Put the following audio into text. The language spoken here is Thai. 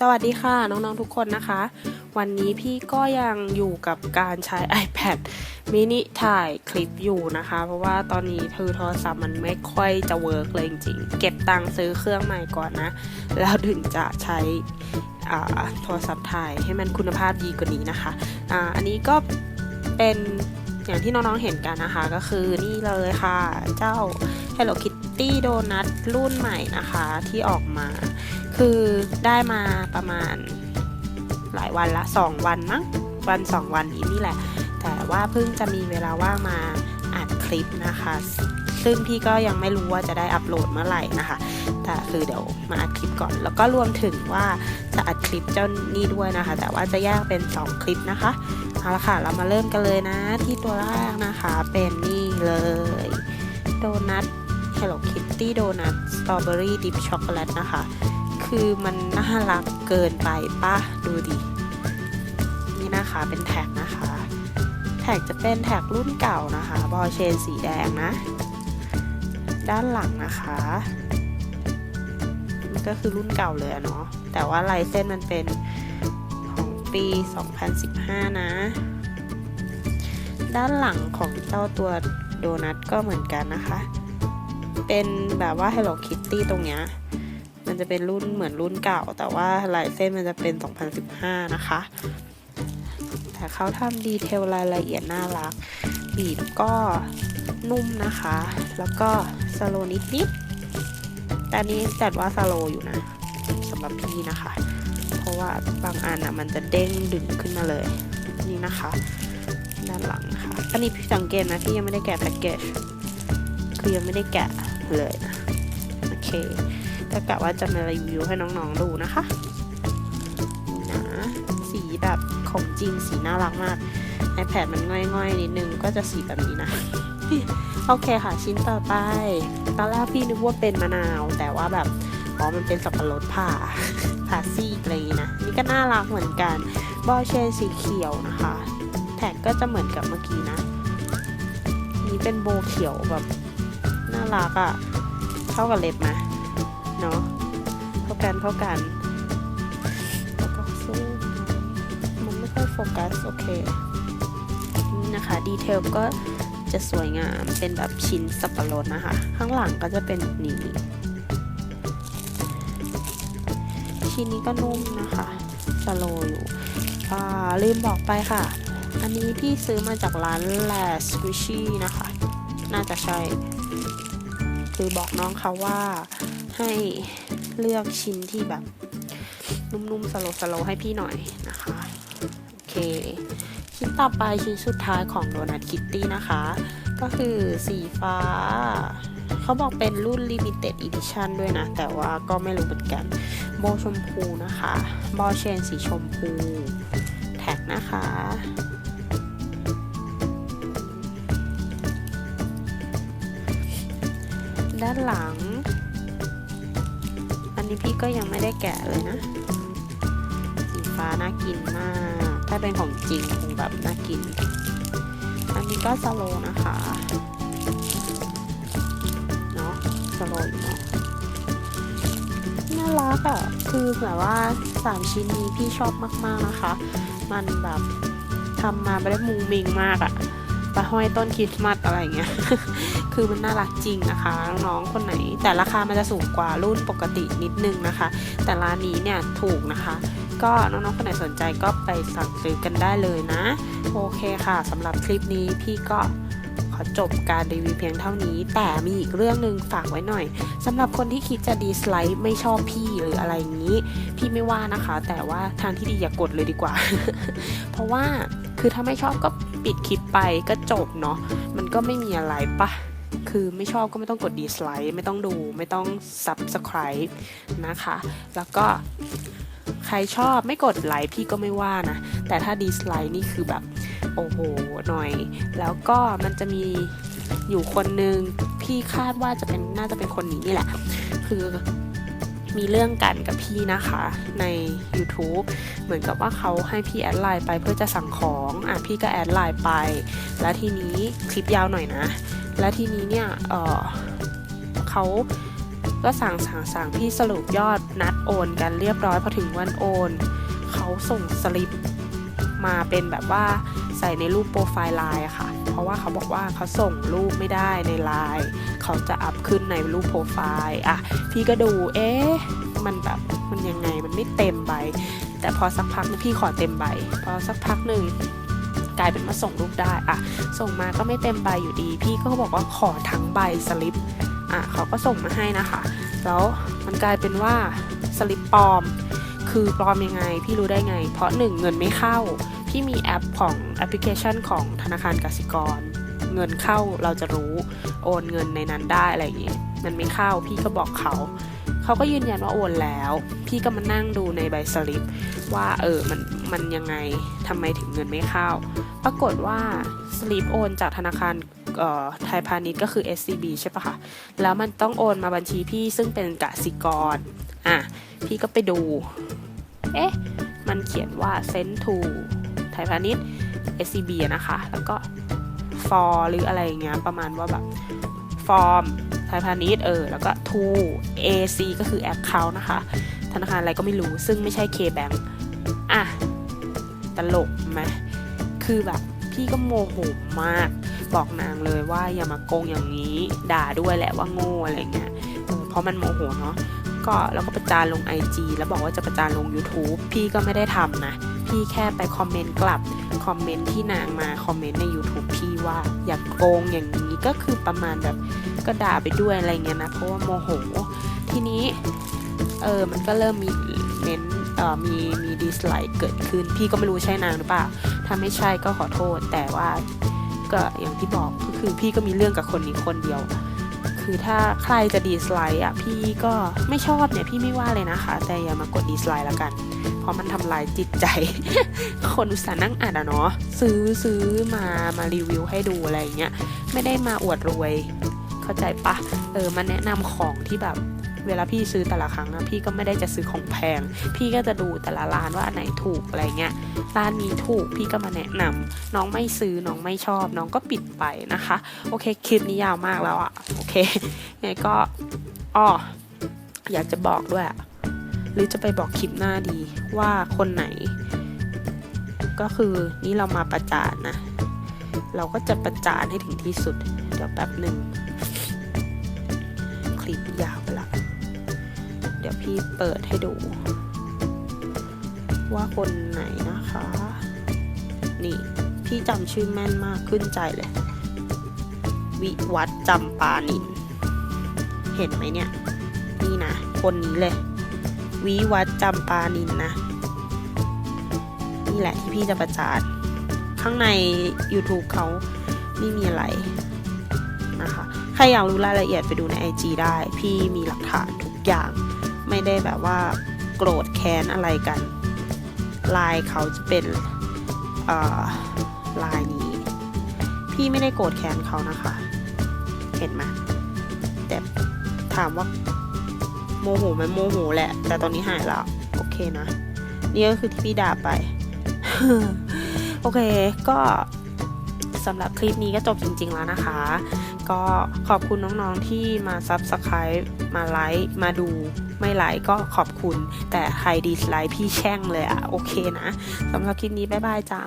สวัสดีค่ะน้องๆทุกคนนะคะ วันนี้พี่ก็ยังอยู่กับการใช้ iPad mini ถ่ายคลิปอยู่นะคะ เพราะว่าตอนนี้คือโทรศัพท์มันไม่ค่อยจะเวิร์กเลยจริงๆ เก็บตังค์ซื้อเครื่องใหม่ก่อนนะ แล้วถึงจะใช้โทรศัพท์ถ่ายให้มันคุณภาพดีกว่านี้นะคะออันนี้ก็เป็นอย่างที่น้องๆเห็นกันนะคะก็คือนี่เลยค่ะ เจ้า Hello Kitty Donut รุ่นใหม่นะคะที่ออกมา คือได้มาประมาณหลายวันละ 2 วันมั้งวัน 2 วันนี้นี่แหละ แต่ว่าเพิ่งจะมีเวลาว่างมาอัดคลิปนะคะ ซึ่งพี่ก็ยังไม่รู้ว่าจะได้อัปโหลดเมื่อไหร่นะคะ แต่คือเดี๋ยวมาอัดคลิปก่อน แล้วก็รวมถึงว่าจะอัดคลิปเจ้านี่ด้วยนะคะ แต่ว่าจะแยกเป็น 2 คลิปนะคะเอาละค่ะ เรามาเริ่มกันเลยนะที่ตัวแรกนะคะเป็นนี่เลยโดนัท Hello Kitty Donut Strawberry Dip Chocolate นะคะ คือมันน่ารักเกินไปป่ะ ดูดิ นี่นะคะเป็นแท็กนะคะ แท็กจะเป็นแท็กรุ่นเก่านะคะ บอเชนสีแดงนะ ด้านหลังนะคะมันก็คือรุ่นเก่าเลยเนาะ แต่ว่าลายเส้นมันเป็นของปี 2015 นะ ด้านหลังของเจ้าตัวโดนัทก็เหมือนกันนะคะ เป็นแบบว่า Hello Kitty ตรงเนี้ย มันจะเป็นรุ่นเหมือนรุ่นเก่า แต่ว่าลายเส้นมันจะเป็น 2015 นะคะ แต่เขาทำดีเทลรายละเอียดน่ารัก บีบก็นุ่มนะคะ แล้วก็สโลนิดนิดๆแต่นี้จัดว่าสโลอยู่นะสำหรับพี่นะคะ เพราะว่าบางอันอะมันจะเด้งดึงขึ้นมาเลย นี่นะคะ ด้านหลังนะคะ อันนี้พี่สังเกตนะพี่ยังไม่ได้แกะแพ็กเกจ คือยังไม่ได้แกะเลยนะ โอเค ก็กะว่าจะมารีวิวให้น้องๆดูนะคะนะสีแบบของจริงสีน่ารักมาก iPad มันง่อยๆนิดนึงก็จะสีแบบนี้นะ โอเคค่ะชิ้นต่อไป ตอนแรกพี่นึกว่าเป็นมะนาว แต่ว่าแบบอ๋อมันเป็นสับปะรดผ่าผ่าซีกอะไรอย่างงี้นะ นี่ก็น่ารักเหมือนกัน บอเชนสีเขียวนะคะ แท็กก็จะเหมือนกับเมื่อกี้นะ นี่เป็นโบเขียวแบบน่ารักอะ่ะ เข้ากับเล็บไหมเนะ กันเท่ากันแล้วก็สู้มันไม่ค่อยโฟกัส โอเค นี่นะคะ ดีเทลก็จะสวยงามเป็นแบบชิ้นสับปะรดนะคะ ข้างหลังก็จะเป็นแบบนี้ ชิ้นนี้ก็นุ่มนะคะสโลอยู่อ่าลืมบอกไปค่ะ อันนี้พี่ซื้อมาจากร้านแลสวิชี่นะคะ น่าจะใช่ คือบอกน้องเขาว่าให้เลือกชิ้นที่แบบ นุ่มๆสโลสโลให้พี่หน่อยนะคะ โอเค ชิ้นต่อไปชิ้นสุดท้ายของโดนัทคิตตี้นะคะ ก็คือสีฟ้า เขาบอกเป็นรุ่น Limited Edition ด้วยนะ แต่ว่าก็ไม่รู้เหมือนกัน โบชมพูนะคะ บอเชนสีชมพู แท็กนะคะานหลัง อันนี้พี่ก็ยังไม่ได้แกะเลยนะ สีฟ้าน่ากินมาก ถ้าเป็นของจริงคงแบบน่ากิน อันนี้ก็สโลนะคะ เนาะสโลอยู่เนาะน่ารักอะ่ะคือแบบว่าสามชิ้นนี้พี่ชอบมาก ๆ นะคะ มันแบบทำมาไม่ได้มุงมิงมากอะ ไปห้อยต้นคริสต์มาสอะไรเงี้ย คือมันน่ารักจริงนะคะน้องๆคนไหน แต่ราคามันจะสูงกว่ารุ่นปกตินิดนึงนะคะ แต่ร้านนี้เนี่ยถูกนะคะ ก็น้องๆคนไหนสนใจก็ไปสั่งซื้อกันได้เลยนะ โอเคค่ะสำหรับคลิปนี้พี่ก็ขอจบการรีวิวเพียงเท่านี้ แต่มีอีกเรื่องหนึ่งฝากไว้หน่อยสำหรับคนที่คิดจะดีสไลด์ไม่ชอบพี่หรืออะไรอย่างนี้ พี่ไม่ว่านะคะ แต่ว่าทางที่ดีอย่ากดเลยดีกว่า เพราะว่าคือถ้าไม่ชอบก็ ปิดคลิปไปก็จบเนาะมันก็ไม่มีอะไรปะคือไม่ชอบก็ไม่ต้องกดดีสไลด์ไม่ต้องดูไม่ต้อง subscribe นะคะ แล้วก็ใครชอบไม่กดไลค์พี่ก็ไม่ว่านะ แต่ถ้าดีสไลด์นี่คือแบบ โอ้โหหน่อย แล้วก็มันจะมีอยู่คนนึง พี่คาดว่าจะเป็นน่าจะเป็นคนนี้นี่แหละ คือ มีเรื่องกันกับพี่นะคะใน YouTube เหมือนกับว่าเขาให้พี่แอดไลน์ไปเพื่อจะสั่งของอะพี่ก็แอดไลน์ไป แล้วทีนี้คลิปยาวหน่อยนะ แล้วทีนี้เนี่ยเออเขาก็สั่งสั่งสั่งพี่สรุปยอดนัดโอนกันเรียบร้อยพอถึงวันโอน เขาส่งสลิปมาเป็นแบบว่า ใส่ในรูปโปรไฟล์ไลน์ค่ะ เพราะว่าเขาบอกว่าเขาส่งรูปไม่ได้ในไลน์เขาจะอัพขึ้นในรูปโปรไฟล์อะพี่ก็ดูเอ๊ะมันแบบมันยังไงมันไม่เต็มใบ แต่พอสักพักนึงพี่ขอเต็มใบ พอสักพักหนึ่งกลายเป็นว่าส่งรูปได้อะส่งมาก็ไม่เต็มใบอยู่ดี พี่ก็บอกว่าขอทั้งใบสลิปอะเขาก็ส่งมาให้นะคะ แล้วมันกลายเป็นว่าสลิปปลอม คือปลอมยังไง พี่รู้ได้ไง เพราะหนึ่งเงินไม่เข้า พี่มีแอปของแอปพลิเคชันของธนาคารกสิกร เงินเข้าเราจะรู้โอนเงินในนั้นได้อะไรอย่างงี้มันไม่เข้าพี่ก็บอกเขา เขาก็ยืนยันว่าโอนแล้ว พี่ก็มานั่งดูในใบสลิป ว่าเออมันมันยังไงทำไมถึงเงินไม่เข้า ปรากฏว่าสลิปโอนจากธนาคารออไทยพาณิชย์ก็คือ SCB ใช่ปะคะแล้วมันต้องโอนมาบัญชีพี่ซึ่งเป็นกสิกรอะพี่ก็ไปดู เอ๊ะ มันเขียนว่า send to ไทยพาณิชย์ SCB นะคะ แล้วก็ for หรืออะไรอย่างเงี้ยประมาณว่าแบบ form ไทยพาณิชย์เออแล้วก็ to AC ก็คือ account นะคะ ธนาคารอะไรก็ไม่รู้ซึ่งไม่ใช่ KBank อะ ตลกไหมคือแบบพี่ก็โมโหมาก บอกนางเลยว่าอย่ามาโกงอย่างนี้ด่าด้วยแหละว่าโง่อะไรเงี้ยเออเพราะมันโมโหเนาะก็แล้วก็ประจานลง IG แล้วบอกว่าจะประจานลง YouTube พี่ก็ไม่ได้ทำนะ พี่แค่ไปคอมเมนต์กลับ คอมเมนต์ที่นางมาคอมเมนต์ใน YouTube พี่ว่าอย่ากโกงอย่างนี้ก็คือประมาณแบบก็ด่าไปด้วยอะไรเงี้ยนะ เพราะว่าโมโห ทีนี้เออมันก็เริ่มมีเม้นเอ่อมีมีดิสไลค์เกิดขึ้น พี่ก็ไม่รู้ใช่นางหรือเปล่า ถ้าไม่ใช่ก็ขอโทษ แต่ว่าก็อย่างที่บอกก็คือพี่ก็มีเรื่องกับคนนี้คนเดียว คือถ้าใครจะดีสไลค์อะพี่ก็ไม่ชอบเนี่ยพี่ไม่ว่าเลยนะคะ แต่อย่ามากดดีสไลค์แล้วกัน เพราะมันทำลายจิตใจ คนอุตส่าห์นั่งอ่านอะเนาะซื้อซื้อมามารีวิวให้ดูอะไรเงี้ยไม่ได้มาอวดรวย เข้าใจปะเออมาแนะนำของที่แบบเวลาพี่ซื้อแต่ละครั้งนะพี่ก็ไม่ได้จะซื้อของแพง พี่ก็จะดูแต่ละร้านว่าอันไหนถูกอะไรเงี้ย ร้านนี้ถูกพี่ก็มาแนะนำน้องไม่ซื้อน้องไม่ชอบ น้องก็ปิดไปนะคะ โอเคคลิปนี้ยาวมากแล้วอะโอเคยังไงก็อ้ออยากจะบอกด้วยอะ หรือจะไปบอกคลิปหน้าดีว่าคนไหน ก็คือนี่เรามาประจานนะ เราก็จะประจานให้ถึงที่สุด เดี๋ยวแป๊บหนึ่งคลิปยาวไปละเดี๋ยวพี่เปิดให้ดู ว่าคนไหนนะคะ นี่พี่จำชื่อแม่นมากขึ้นใจเลย วิวัฒจำปานิน เห็นไหมเนี่ย นี่นะ คนนี้เลย วิวัฒจำปานินนะ นี่แหละที่พี่จะประจานข้างใน YouTube เขาไม่มีอะไรนะคะ ใครอยากรู้รายละเอียดไปดูใน IG ได้ พี่มีหลักฐานทุกอย่าง ไม่ได้แบบว่าโกรธแค้นอะไรกันลายเขาจะเป็นอ่อลายนี้ พี่ไม่ได้โกรธแค้นเขานะคะ เห็นไหมแต่ถามว่า โมโหไหมโมโหแหละ แต่ตอนนี้หายแล้ว โอเคนะ นี่ก็คือที่พี่ด่าไป โอเค ก็สำหรับคลิปนี้ก็จบจริง ๆ แล้วนะคะ ก็ขอบคุณน้องๆที่มา Subscribe มาไลค์มาดูไม่ไลค์ก็ขอบคุณ แต่ใครดีสไลค์พี่แช่งเลยอะโอเคนะสำหรับคลิปนี้บ๊ายบายจ้า